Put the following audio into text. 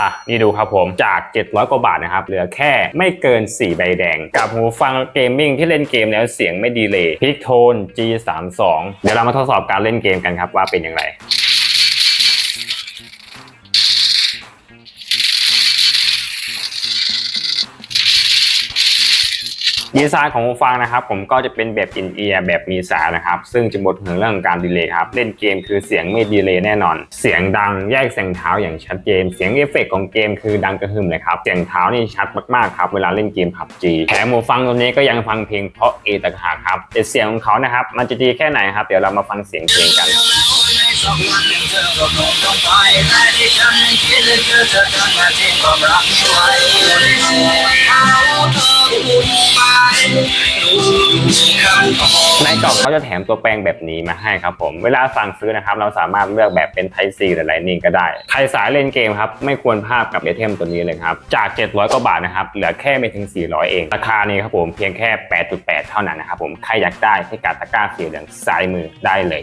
อะนี่ดูครับผมจาก 700 กว่าบาทนะครับ เหลือแค่ไม่เกิน 4 ใบแดง กับหูฟังเกมมิ่งที่เล่นเกมแล้วเสียงไม่ดีเลยพิกโทน G32 เดี๋ยวเรามาทดสอบการเล่นเกมกันครับว่าเป็นอย่างไร ดีไซน์ของหูฟังนะครับ ผมก็จะเป็นแบบอินเอียร์แบบมีสายนะครับ ซึ่งจะบดถึงเรื่องการดีเลย์ครับ เล่นเกมคือเสียงไม่ดีเลย์แน่นอน เสียงดังแยกเสียงเท้าอย่างชัดเจน เสียงเอฟเฟกต์ของเกมคือดังกระหึ่มเลยครับ เสียงเท้านี่ชัดมากๆครับเวลาเล่นเกม PUBG แถมหูฟังตัวนี้ก็ยังฟังเพลงเพราะเอต่างหากครับแต่เสียงของเขานะครับ มันจะดีแค่ไหนครับ เดี๋ยวเรามาฟังเสียงเพลงกันสักวันหนึ่งเธอก็คงต้องไปแต่ที่ฉันคิดเลือเธอจะมาทิ้งความรัก ในกล่องเขาจะแถมตัวแปรงแบบนี้มาให้ครับผม เวลาสั่งซื้อนะครับ เราสามารถเลือกแบบเป็น Type C หรือ Lightning ก็ได้ ใครสายเล่นเกมครับ ไม่ควรพลาดกับไอเทมตัวนี้เลยครับ จาก 700 กว่าบาทนะครับ เหลือแค่ไม่ถึง 400 เอง ราคานี้ครับผมเพียงแค่ 8.8 เท่านั้นนะครับผม ใครอยากได้ให้กาตะกร้าสีเหลืองซ้ายมือได้เลย